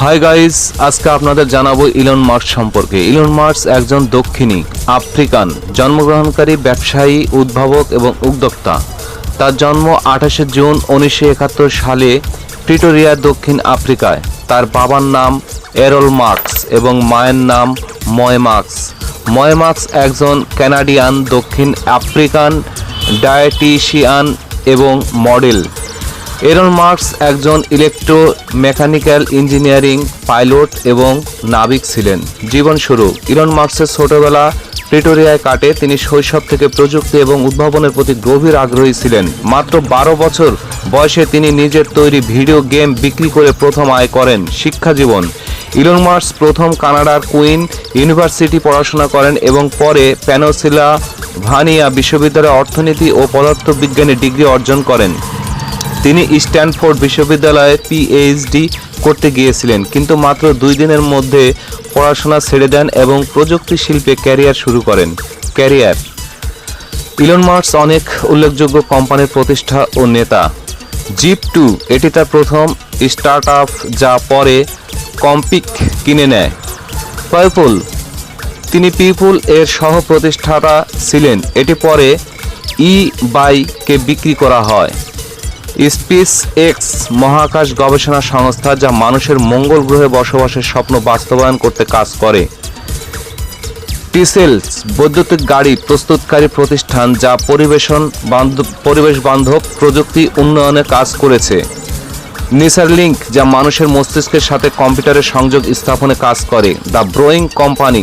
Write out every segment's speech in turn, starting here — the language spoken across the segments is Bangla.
হাই গাইস আজকে আপনাদের জানাব ইলন মার্কস সম্পর্কে। ইলন মার্কস একজন দক্ষিণী, আফ্রিকান, জন্মগ্রহণকারী, ব্যবসায়ী, উদ্ভাবক এবং উদ্যোক্তা। তার জন্ম আঠাশে জুন উনিশশো একাত্তর সালে প্রিটোরিয়া, দক্ষিণ আফ্রিকায়। তার বাবার নাম এরল মার্কস এবং মায়ের নাম ময় মার্কস ময় মার্কস একজন কানাডিয়ান দক্ষিণ আফ্রিকান ডায়েটিশিয়ান এবং মডেল এরন মার্কস একজন ইলেকট্রো মেকানিক্যাল ইঞ্জিনিয়ারিং পাইলট এবং নাবিক ছিলেন। জীবন শুরু। ইলন মার্কসের ছোটবেলা প্রিটোরিয়ায় কাটে। তিনি শৈশব থেকে প্রযুক্তি এবং উদ্ভাবনের প্রতি গভীর আগ্রহী ছিলেন। মাত্র বারো বছর বয়সে তিনি নিজের তৈরি ভিডিও গেম বিক্রি করে প্রথম আয় করেন, শিক্ষা জীবন। ইলন মার্কস প্রথম কানাডার কুইন ইউনিভার্সিটি পড়াশোনা করেন এবং পরে প্যানোসিলা ভানিয়া বিশ্ববিদ্যালয়ে অর্থনীতি ও পদার্থবিজ্ঞানে ডিগ্রি অর্জন করেন। তিনি স্ট্যানফোর্ড বিশ্ববিদ্যালয়ে পিএইচডি করতে গিয়েছিলেন, কিন্তু মাত্র দুই দিনের মধ্যে পড়াশোনা ছেড়ে দেন এবং প্রযুক্তি শিল্পে ক্যারিয়ার শুরু করেন। ক্যারিয়ার। ইলন মার্কস অনেক উল্লেখযোগ্য কোম্পানির প্রতিষ্ঠা ও নেতা। জিপ টু, এটি তার প্রথম স্টার্ট আপ যা পরে কম্পিক কিনে নেয়। পার্পল তিনি পিপুল এর সহ প্রতিষ্ঠাতা ছিলেন। এটি পরে ই বাইকে বিক্রি করা হয়। স্পেস এক্স মহাকাশ গবেষণা সংস্থা যা মানুষের মঙ্গল গ্রহে বসবাসের স্বপ্ন বাস্তবায়ন করতে কাজ করে। টিসেলস বৈদ্যুতিক গাড়ি প্রস্তুতকারী প্রতিষ্ঠান যা পরিবেশন বান্ধব পরিবেশ বান্ধব প্রযুক্তি উন্নয়নে কাজ করেছে। নিসারলিঙ্ক যা মানুষের মস্তিষ্কের সাথে কম্পিউটারের সংযোগ স্থাপনে কাজ করে, দ্য ব্রোয়িং কোম্পানি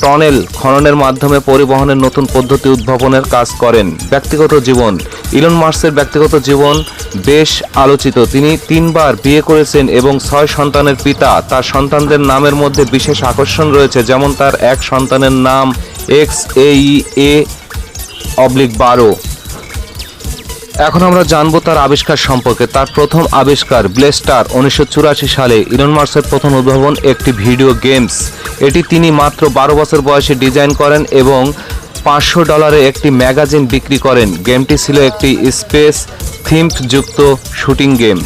টনেল খননের মাধ্যমে পরিবহনের নতুন পদ্ধতি উদ্ভাবনের কাজ করেন। ব্যক্তিগত জীবন। ইলন মার্সের ব্যক্তিগত জীবন বেশ আলোচিত। তিনি তিনবার বিয়ে করেছেন এবং ছয় সন্তানের পিতা। তার সন্তানদের নামের মধ্যে বিশেষ আকর্ষণ রয়েছে, যেমন তার এক সন্তানের নাম এক্স এ এ অবলিক বারো। এখন আমরা জানব তার আবিষ্কার সম্পর্কে। তার প্রথম আবিষ্কার ব্লেস্টার উনিশশো চুরাশি সালে ইলন মার্সের প্রথম উদ্ভাবন একটি ভিডিও গেমস। এটি তিনি মাত্র বারো বছর বয়সে ডিজাইন করেন এবং পাঁচশো ডলারে একটি ম্যাগাজিন বিক্রি করেন। গেমটি ছিল একটি স্পেস থিমড যুক্ত শুটিং গেম।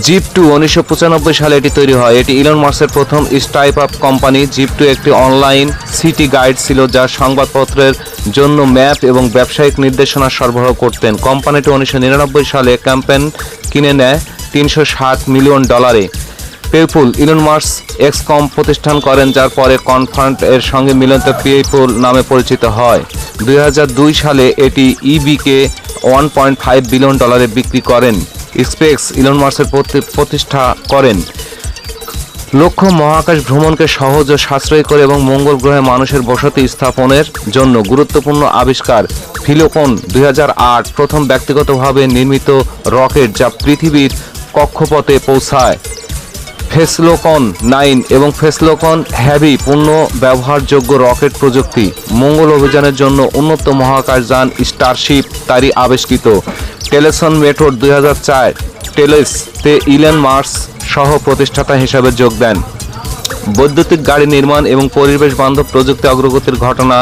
জিপ টু উনিশশো পঁচানব্বই সালে এটি তৈরি হয়। এটি ইলন মার্কসের প্রথম startup company. Zip two একটি অনলাইন সিটি গাইড ছিল যা সংবাদপত্রের জন্য ম্যাপ এবং ব্যবসায়িক নির্দেশনা সরবরাহ করতেন। কোম্পানিটি উনিশশো নিরানব্বই সালে ক্যাম্পেন কিনে নেয় তিনশো ষাট মিলিয়ন ডলারে। পেপুল, ইলন মার্কস এক্সকম প্রতিষ্ঠান করেন, যার পরে কনফার্ট এর সঙ্গে মিলিত পেপুল নামে পরিচিত হয়। দুই হাজার দুই সালে এটি ইবিকে ওয়ান পয়েন্ট ফাইভ বিলিয়ন ডলারে বিক্রি করেন। স্পেক্স ইলন মার্কসের প্রতি- প্রতিষ্ঠা করেন। লক্ষ্য, মহাকাশ ভ্রমণকে সহজ ও সাশ্রয়ী করে এবং মঙ্গল গ্রহে মানুষের বসতি স্থাপনের জন্য গুরুত্বপূর্ণ আবিষ্কার। ফিলোকন দুই হাজার আট প্রথম ব্যক্তিগতভাবে নির্মিত রকেট যা পৃথিবীর কক্ষপথে পৌঁছায়। ফেসলোকন নাইন এবং ফেসলোকন হ্যাভি পূর্ণ ব্যবহারযোগ্য রকেট প্রযুক্তি। মঙ্গল অভিযানের জন্য উন্নত মহাকাশযান স্টারশিপ তারই আবিষ্কৃত। টেলেসন মেথড দুই হাজার চার টেলেসতে ইলেন মার্স সহ প্রতিষ্ঠাতা হিসাবে যোগ দেন। বৈদ্যুতিক গাড়ি নির্মাণ এবং পরিবেশ বান্ধব প্রযুক্তি অগ্রগতির ঘটনা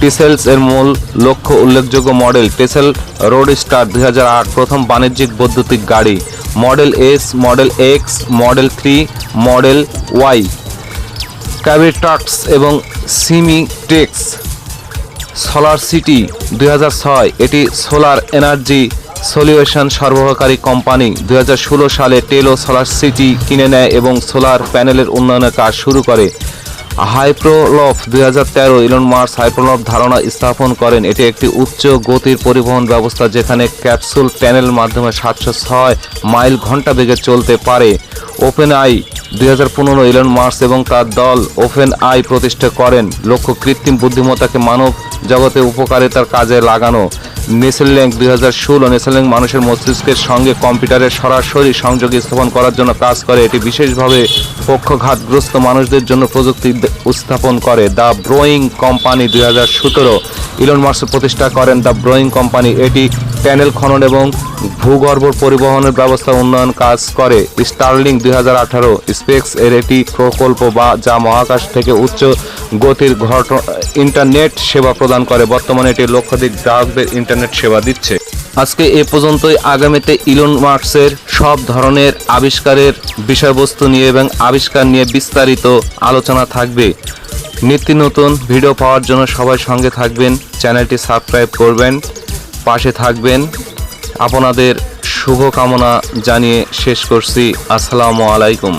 টিসেলস এর মূল লক্ষ্য উল্লেখযোগ্য মডেল টেসেল রোড স্টার দুই হাজার আট, প্রথম বাণিজ্যিক বৈদ্যুতিক গাড়ি model S, model X, model three, model Y. ক্যাবিট্রাক্স এবং সিমিটেক্স, সোলার সিটি দু হাজার ছয়, এটি সোলার এনার্জি সলিউশন সরবরাহকারী কোম্পানি দু হাজার ষোলো সালে টেলো সোলার সিটি কিনে নেয় এবং সোলার প্যানেলের উন্নয়নের কাজ শুরু করে। হাইপ্রোলফ দুই হাজার তেরো ইলন মার্স হাইপ্রোলফ ধারণা স্থাপন করেন। এটি একটি উচ্চ গতির পরিবহন ব্যবস্থা যেখানে ক্যাপসুল প্যানেল মাধ্যমে সাতশো ছয় মাইল ঘণ্টা বেগে চলতে পারে। ওপেন আই দুই হাজার পনেরো ইলন মার্স এবং তার দল ওপেন আই প্রতিষ্ঠা করেন। লক্ষ্য কৃত্রিম বুদ্ধিমত্তাকে মানব জগতে উপকারিতার কাজে লাগানো। নেসেলল্যাঙ্ক দুই হাজার ষোলো নেসেলল্যাঙ্ক মানুষের মস্তিষ্কের সঙ্গে কম্পিউটারের সরাসরি সংযোগ স্থাপন করার জন্য কাজ করে। এটি বিশেষভাবে পক্ষঘাতগ্রস্ত মানুষদের জন্য প্রযুক্তি উপস্থাপন স্থাপন করে। দ্য ব্রোয়িং কোম্পানি দুই হাজার সতেরো ইলন মার্স প্রতিষ্ঠা করেন। দ্য ব্রোয়িং কোম্পানি এটি প্যানেল খনন এবং ভূগর্ভ পরিবহনের ব্যবস্থা উন্নয়ন কাজ করে। স্টারলিং দুই হাজার আঠারো স্পেক্স এর একটি প্রকল্প বা যা মহাকাশ থেকে উচ্চ গতির ইন্টারনেট সেবা প্রদান করে। বর্তমানে এটি লক্ষাধিক গ্রাহকদের ইন্টারনেট সেবা দিচ্ছে। আজকে এ পর্যন্তই। আগামীতে ইলন মার্কসের সব ধরনের আবিষ্কারের বিষয়বস্তু নিয়ে এবং আবিষ্কার নিয়ে বিস্তারিত আলোচনা থাকবে। নিত্য নতুন ভিডিও পাওয়ার জন্য সবাই সঙ্গে থাকবেন। চ্যানেলটি সাবস্ক্রাইব করবেন। পাশে থাকবেন। আপনাদের শুভকামনা জানিয়ে শেষ করছি। আসসালামু আলাইকুম।